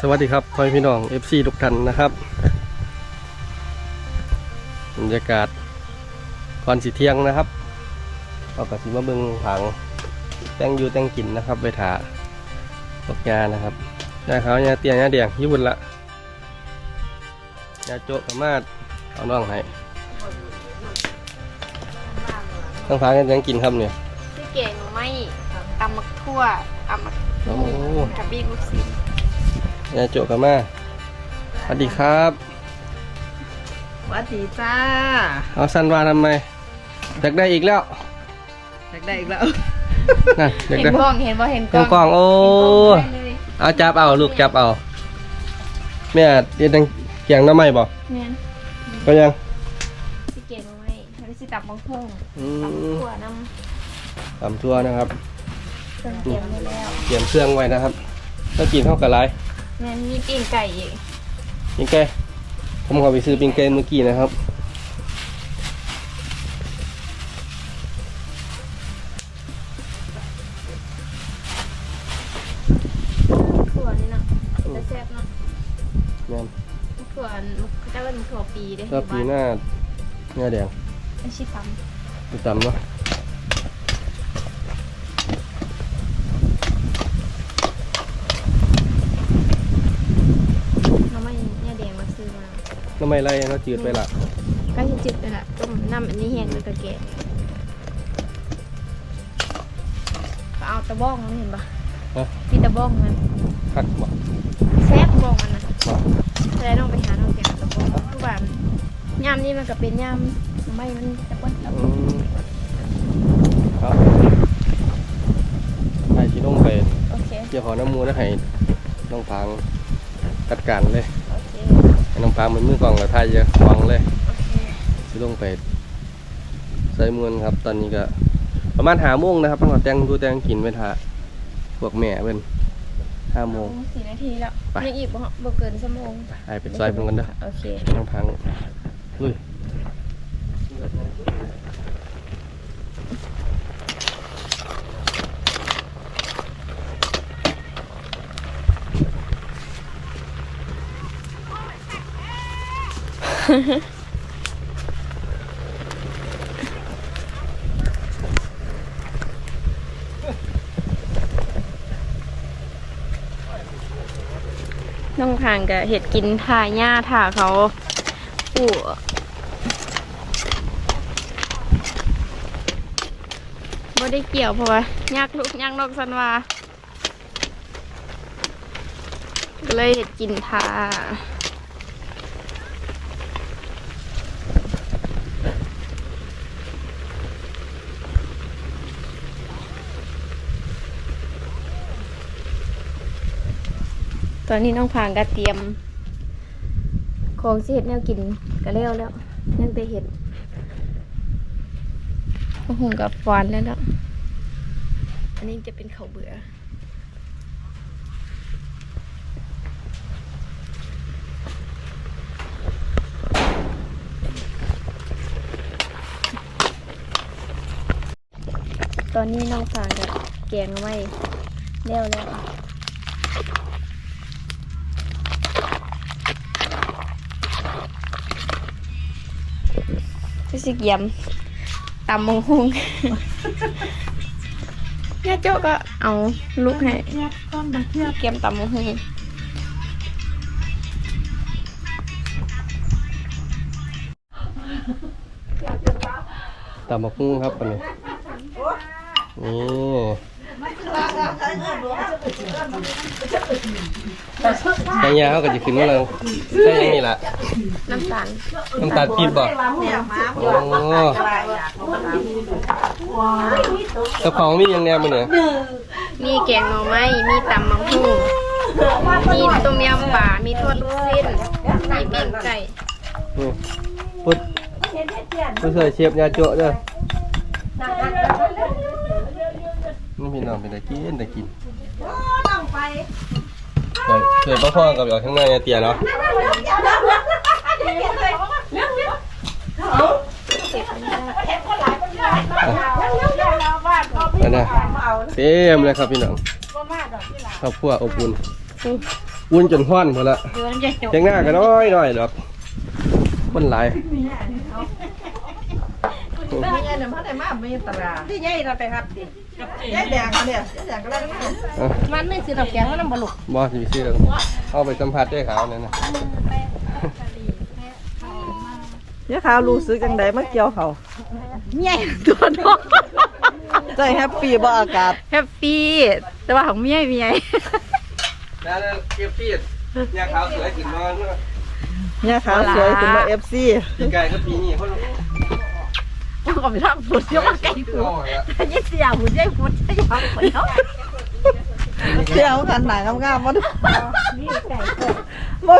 สวัสดีครับพ่อแม่พี่น้อง FC ทุกท่านนะครับบรรยากาศก่อนสีเที่ยงนะครับเอากระสีมาเบิงผังแต่งอยู่แต่งกินนะครับไปถาตกยานะครับยาขาวยาเตียงยาเดียงญี่ปุ่นละยาโจ๊กสามารถเอาน้องให้ทั้งผังกันยังกินครับเนี่ยชื่อเก่งไม่ตำมักทั่วตำมักโอ้กับบี้ลูกชิ้นยาโจ๊กกันมาสวัสดีครับสวัสดีจ้าเอาสันวาทำไมอยากได้อีกแล้วอยากได้อีกแล้วนั่นอยากเห็นได้กล้องเห็นบ่เห็นกเคล้รื่อองงกล้องโอ้เห็นกล้องได้เลยเอาจับเอาลูกจับเอาแม่เดี๋ยวดังเกียงน้ำไหมบอกเนี่ยก็ยังชื่อเก่งไม่เขาได้สิตำมักทั่วอืตำมักมทั่วน้ตำทั่วนะครับำเครื่องเตรียมไว้แล้วเตรียมเครื่องไว้นะครับถ้ากินเท่ากับไร เนี่ยมีปีนไก่อีกปิงเก้ผมขอไปซื้อปิงเก้เมื่อกี้นะครับทั่วนี่เนาะจะแซ่บเนาะแม่นทั่วเขาจะเป็นทั่วปีเด้ถ้าปีหน้าหน้าแดง ไม่ใช่ตดูตำเนาะำไม่ไรเนาะจืดไปละก็จะจิบเลยล่ะต้มน้ำอันนี้แห้งแล้วก็แกะก็เอาตะบ้องมันเห็นปะฮะพี่ตะบ้องมันคักบอกแซ่บบ้องมันนะบอกแล้วน้องไปหาน้องแกะตะบ้องทุกวันยามนี้มันก็เป็นยามไม่มันตะบ้องตะอืบ้องมครับไปที่ลงไปโอเคเกี่ยวขอน้ำมูได้ให้น้องพังจัดการเลยโอเคให้ น้องพังมันมือกล่องกับไทยเยอะวางเลยโอเคสิลงไปใส่มวนครับ ตอนนี้ก็ ประมาณหาโมงนะครับต้องเอาแต่งดูแต่งกินไปทาพวกแม่เพิ่นห้าโมง สี่นาทีแล้วไป ยังอีกบ่บ่เกินชั่วโมงไปเป็นซอยเพิ่นกันเด้อโอเค น้องพัง น้องทางกับเห็ดกินถ่าหญ้าถ่าเขาปู่บ่ได้เกี่ยวเพราะว่ายากลูกยากนอกสันวา ก็เลยเห็ดกินถ่า ตอนนี้น้องพางก็เตรียม ของสิเห็ดแนวกินก็แล้วแล้วยังแต่เห็ดก็หุงกับฟานแล้วอันนี้จะเป็นเขาเบื่อตอนนี้น้องฟางกับแกงไว้แล้วแล้ว พี่สิเกียมตำมงคุงย่าโจ้ก็เอาลูกให้เทียบก้อนบะเทียบเกียมตำมงคุงตำบักหุ่งครับปันนี้นี่แกงยาเขาก็จะขึ้นมาแล้วได้ยังนี่ล่ะน้ำตาลน้ำตาลปี๊บบ่โอ้เจ้าของมีอย่างแนวมันเนี่ยมีแกงหน่อไม้มีตำมงคุงมีต้มยำปลามีทอดลูกชิ้นมีปิ้งไก่นี่พุดพุดใส่เชฟยาโจะเด้อ นี่พี่น้องเป็นตะกินตะกินเคยเคยพ่อๆกับเอาข้างในเตียเนาะเสร็จแล้วนั่นนะเต็มเลยครับพี่น้องครอบครัวอบอุ่นอืมวุ่นจนห้อนหมดละเดี๋ยวมันจะจบเพียงหน้าก็น้อยหน่อยดอกคนหลาย ไม่ใช่เดี๋ยวพ่อไหนมาไม่ตราที่ใหญ่เราไปครับดิใหญ่แดงเนี่ยใหญ่แดงก็ได้นะเอ้ามันไม่ซื้อดอกแกงมันน้ำบลุกบอสมีซื้อแล้วเอาไปสัมผัสได้ขาวนั่นนะเนี่ยขาวรู้สึกจังไดมาเกี่ยวเขาใหญ่ตัวน้องใจแฮปปี้บ่อากาศแฮปปี้ แต่ว่าของเมียเมียนั่นเก็บฟีดเนี่ยขาวสวยขึ้นมาเมื่อเนี่ยขาวสวยขึ้นมาเอฟซีปีไก่ก็ปีนี้เขา มันก็ไปทำฝุ่นเยอะมากไก่ฝุ่นยี่เสียฝุ่นยี่ฝุ่นยี่ห้องฝุ่นเนาะเที่ยวกันหนังงามๆมันบ่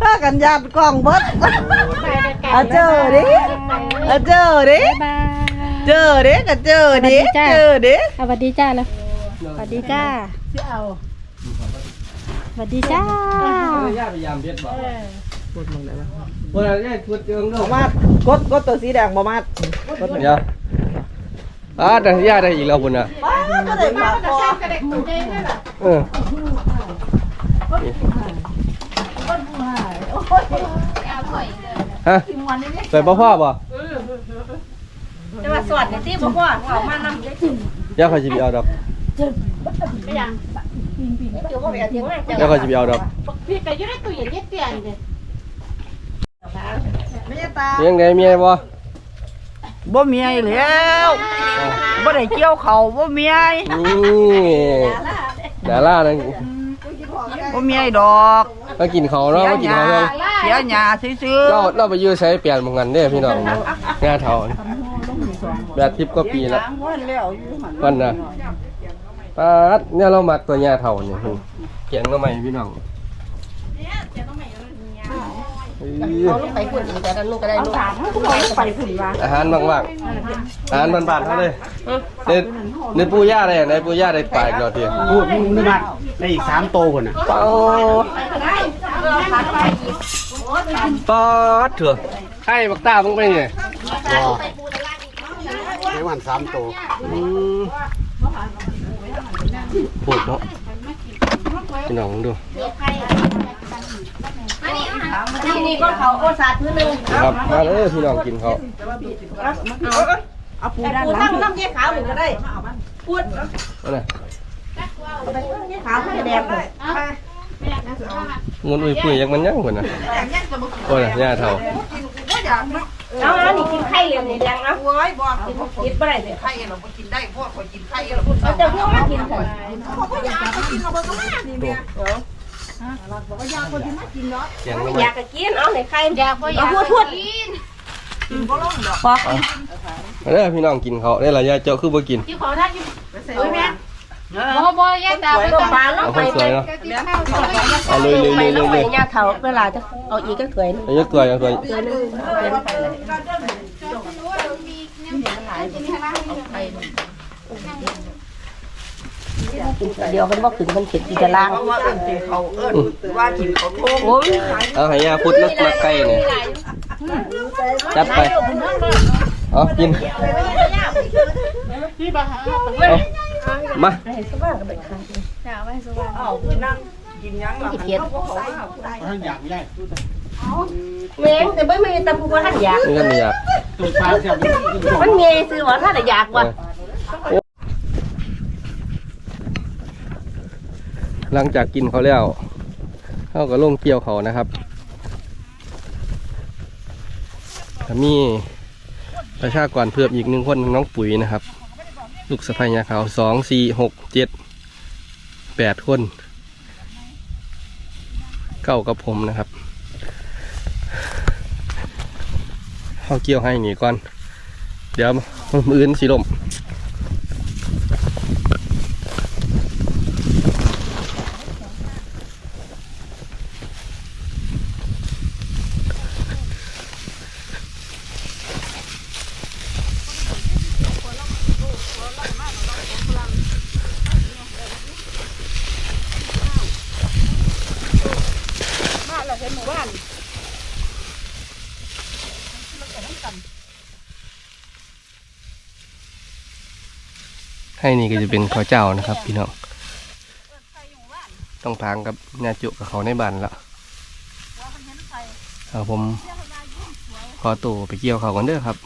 ถ้ากันญาติกล้องเบิดอะเจอดิอะเจอดิบายเจอเด้ก็เจอเด้สวัสดีจ้าเจอเด้สวัสดีจ้าเลยสวัสดีจ้าสวัสดีจ้าย่าพยายามเบ็ดบอ กวันนี้ย่าพูดเรื่องบ่มากดกดตัวสีแดงบ่มากดเดี๋ยวอ่าแต่ย่าได้อีกแล้วคุณอะก็ได้ฝากคอเออฮะใส่พ่อพ่อป่ะจะมาสวดในที่บอกว่าเขามานำได้ถึงย่าคอยจะไปเอาดอกไปยังเดี๋ยวก็ไปเอาเทียงนั่งย่าคอยจะไปเอาดอกพี่ก็อยู่ในตู้เย็นเย็ดเตียนเลยไม่ใช่ ตาเลี้ยงไงเมียบ่บ่มีไอ้แล้วบ่ได้เกี่ยวเขาบ่มีไอ้นี่ดารานั่นบ่มีไอ้ดอกมากินเขาวเนาะมากินเขาวเนาะเสียหญ้าซื่อเราเราไปยื้อใช้เปลี่ยนเหมือนกันเด้พี่น้องงาเถาแบบทิพย์ก็ปีละวันน่ะป้าดเนี่ยเรามักตัวงาเถาเนี่ยเกียงก็ใหม่พี่น้อง เอาลูกไปฝุ่นอีกแต่ลูกก็ได้ลูกไปฝุ่นมาอาหารว่างๆอาหารบานๆเท่าเลยในในปูย่าเลยในปูย่าได้ปลาอีกแล้วทีพูดมึงมาได้อีกสามโตคนน่ะป้าป้าดเถอะให้บักตามึงไปเนี่ยรอในวันสามโตอืมปวดเนาะพี่น้องดู นี่นี่ก็เขาโอซาพื้นหนึ่งครับมาเลยพี่น้องกินเขาวเอาปูด้านปูหลัตั้งงน้ำแยกขาวหนึ่งก็ได้เอาน่ะขาวไม่แดงเลยงนอุ้ยปุ้ยยังมันยังคนน่ะโอ้ยน่ะย่าเท่าเอาอันนี้กินไข่เหลี่ยมนี่แดงนะโอ้ยบ่กินไม่ได้เลยไข่เราบ่กินได้พวกคนกินไข่เราเราจะเพิ่งมากินก่อนเขาก็อยากกินเราบ่ต้องมา นี่แม่เกียงก็อไม่ยากกิน เอาไหนไข่อยากอยากพูดพูดกินบ่ลงดอกบอกมาเด้อพี่น้องกินเขาวได้ละย่าเจ้าคือบ่กิน ที่ขอท่านอยู่โอ้ยแม่บ่บ่แยกดาวไปต้มปลาลงเอาไปคนสวยเนาะเอาเลยลเลยงไปเลยลเลงยไปเลยเนี่ยเขาเวลาจะเอาอีกก็เถยนึงเอายกตัวอยกตัว เถยนึงเถยไปเลยเดี๋ยวมันบอกถึงมันเข็ดที่จะล้างเพราะว่าเอิ้นสิเขาเอิ้นว่ากินเขาโทงโอ้ยเอาให้ย่าพุดนักนักไก่เนี่ยจัดไปเอากินเอามาเอานั่งกินยังล่ะเข็ดท่านอยากไม่ได้แม่งแต่ไม่มีตะปูว่าท่านอยากนี่กันไม่อยากตัวปลาเสียบมันเงยซื้อว่าท่านอยากว่ะ หลังจากกินเขาแล้วเขาก็ลงเกี่ยวเขานะครับมีประชากรเพิ่มอีกหนึ่งคนน้องปุ๋ยนะครับ ลูกสะใภ้ยาขาวสองสี่หกเจ็ดแปดคนเก้ากับผมนะครับเขาเกี่ยวให้หนีก่อน เดี๋ยวมืออื่นสีลม ให้นี่ก็จะเป็นข้าวเจ้านะครับ พี่น้องต้องพางกับญาจุกับเขาในบ้านละเอาผมขอตัวไปเกี่ยวเขากันเด้อครับ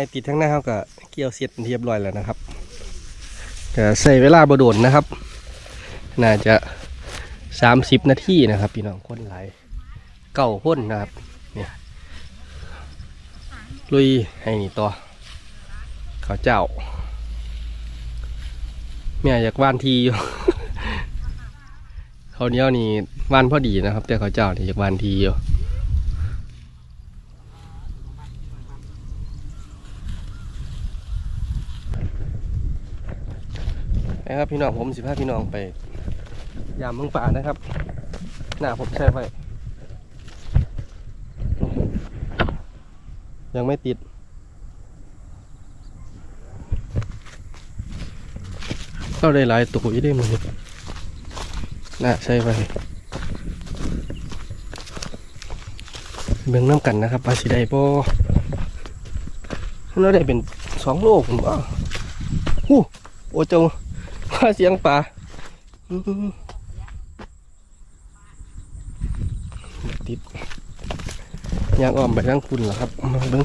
ให้ติดทั้งหน้าเขาก็เกี่ยวเสร็จเรียบร้อยแล้วนะครับก็ใส่เวลาบโดนนะครับ น่าจะสามสิบนาทีนะครับพี่น้องคนหลายเก่าคนนะครับเนี่ยลุยให้นี่ต่อข้าวเจ้าแม่อยากว่านทีอยู่เขาเนี้ยวนี่ว่านพอดีนะครับ แต่ข้าวเจ้านี่อยากว่านทีอยู่ นะครับพี่น้องผมสิพาพี่น้องไป ยามเมืองป่านะครับ หน้าผมใช่ไฟยังไม่ติด ก็ได้หลายตัวอยู่ได้หมือหน้าใช่ไฟเบิ่งน้ำกันนะครับปลาสีได้ปอเราได้เป็นสองโลผมว่าหู้โอ้เจ้า เสียงป่าติดยางอ้อมไปทางคุณเหรอครับมาเบิ้ง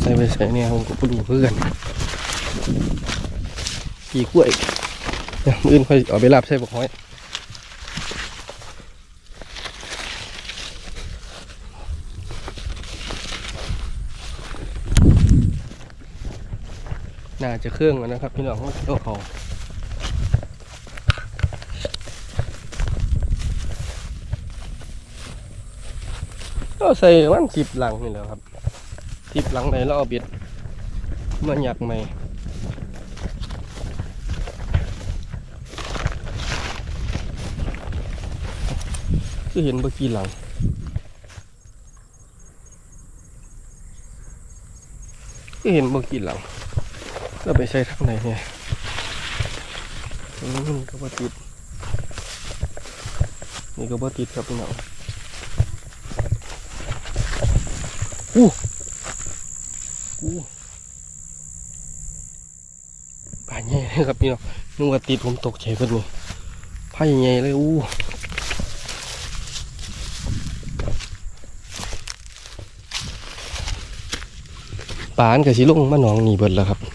ใส่ไปใส่เนี่ยผมก็ปดูเพื่อนขี่กล้วยเดี๋ยวมื้ออื่นค่อยเอาไปลาบใส่บกห้อย จะเครื่องแล้วนะครับ พี่น้องโอ้เขาก็ใส่วันสิบหลังนี่แหละครับสิบหลังไหนเราเอาเบ็ดมาหยักใหม่คือเห็นเมื่อกี้หลังก็เห็นเมื่อกี้หลัง เรไปใช้ทางไหนเนี่ยมันก็บ่ติด นี่ก็บ่ติดครับพี่น้องอู้อู้ป่าใหญ่ครับพี่น้องนุ่งกระติดผมตกใจเพิ่นเลยผ้าใหญ่เลยอู้ปลานกับสีลุงมาหนองหนี่เบิดแล้วครับ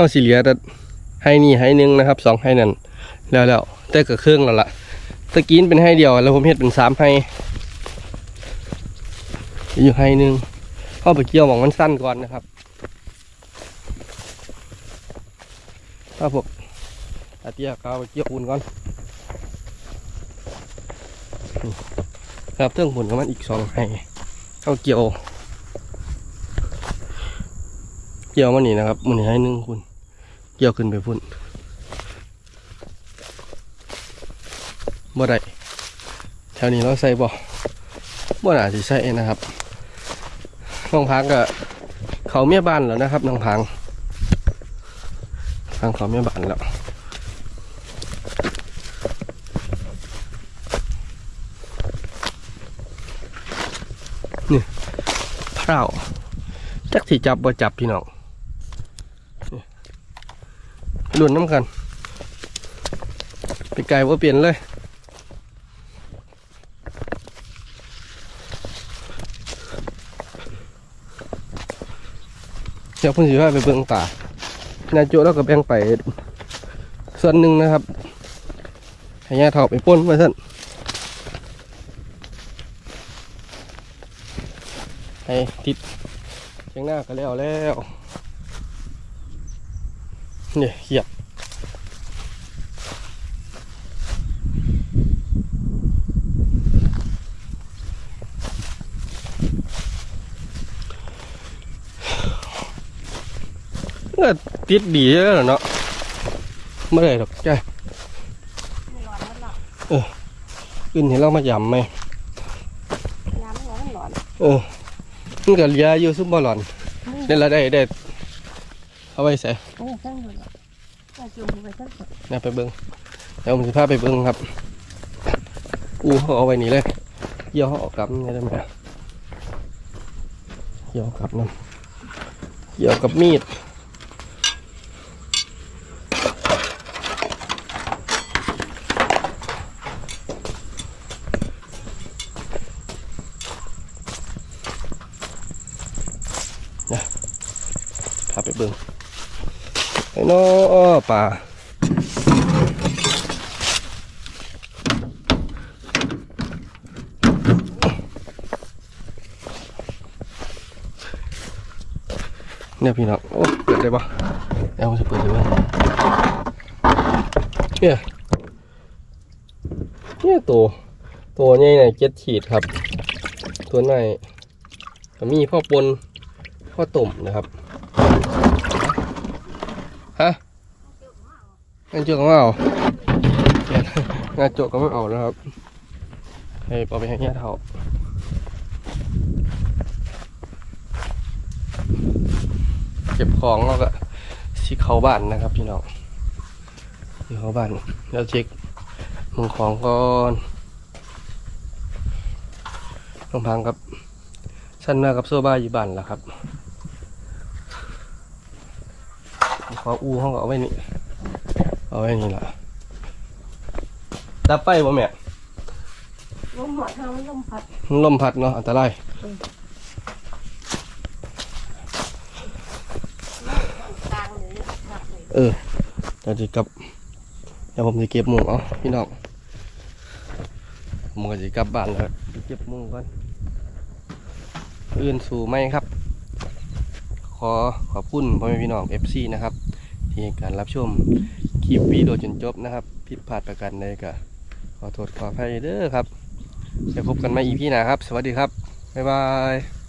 าสีเหลียแต่ให้นี่ให้หนึ่งนะครับสองให้นั่นแล้วแล้วแต่ก็เครื่องแล้วล่ะตะกี้นเป็นให้เดียว แล้วผมเฮ็ดเป็นสามให้อยู่ให้หนึ่งเข้าไปเกี่ยวหมองมันสั้นก่อนนะครับ ถ้าพวกอาเตียกเอาไปเกี่ยวปูนก่อนครับเรื่องผลของมันอีกสองให้เข้าเกี่ยว เกี่ยวมันนี่นะครับมันนี่ให้หนึ่งคุณ เกี่ยวขึ้นไปพุ่นบ่ได้แถวนี้เราใส่บ่บ่น่าสิใส่นะครับน้องพังก็เขาเมียบ้านแล้วนะครับน้องพังพังเขาเมียบ้านแล้วนี่พร้าวจักสิจับบ่จับพี่น้อง หลุนน้ำกัน ไปไกลว่าเปลี่ยนเลยเดี๋ยวพุ่นสิว่าไปเบิ่งป่านาโจแล้วก็แบ่งไป ส่วนหนึ่งนะครับให้ยาเถาไปป้นมาสั่นให้ติดเชียงหน้าก็แล้วแล้ว เนี่ยเขียบก็ติดดีแล้วเนาะไม่ได้หรอกใช่เออขึ้นเห็นเรามาย่ำไหมน้ำร้อนร้อนเออมันก็เหลียอยู่ซุปบอลลอนนี่ละได้ได้ เอาไว้ใส่โอ้จังเลยก็จุ่มไปจังเนี่ยไปเบิ้งเดี๋ยวผมจะพาไปเบิ้งครับ อู้เขาเอาไว้นี่เลยเกี่ยวเขาเออกกลับนี่ได้ไหมเกี่ยวกลับนั่นเกี่ยวกับมีดพาไปเบิ่ง ไอ้น้อป่าเนี่ยพี่น้องโอ้เปิดได้ปะเดี๋ยวผมจะเปิดไดูว่าเนี่ยเนี่ยตัวตัวใหญ่เนี่ยเจ็ดขีดครับ ตัวไหนมีพ่อปนพ่อตุ่มนะครับ ฮะ งานโจกก็ไม่เอางานโจกก็ไม่เอานะครับให้ปอไปให้เงี้ยเท่าเก็บของแล้วก็สิเขาบ้านนะครับพี่น้องสิเขาบ้านแล้วเช็คมึงของก่อนลงพังกับสั้นมากับโซบ้าอยู่บ้านแล้วครับขออูห้องก็เอาไว้นี่ เอาไว้นี่ล่ะดับไฟบ่แม่ลมหมดทางลมพัดลมพัดเนาะอันตรายเออเดี๋ยวจะกลับเดี๋ยวผมจะเก็บมุงเอาพี่น้องผมก็จะกลับบ้านแล้วเก็บมุงก่อนอื่นสู่ไหมครับ ขอขอบคุณพ่อแม่พี่น้อง FC นะครับ ที่การรับชม ลิปวิดีโอจนจบนะครับผิดพลาดประกันใดก็ขอโทษขออภัยเด้อครับจะพบกันใหม่อีพีหน้าครับ สวัสดีครับ บ๊ายบาย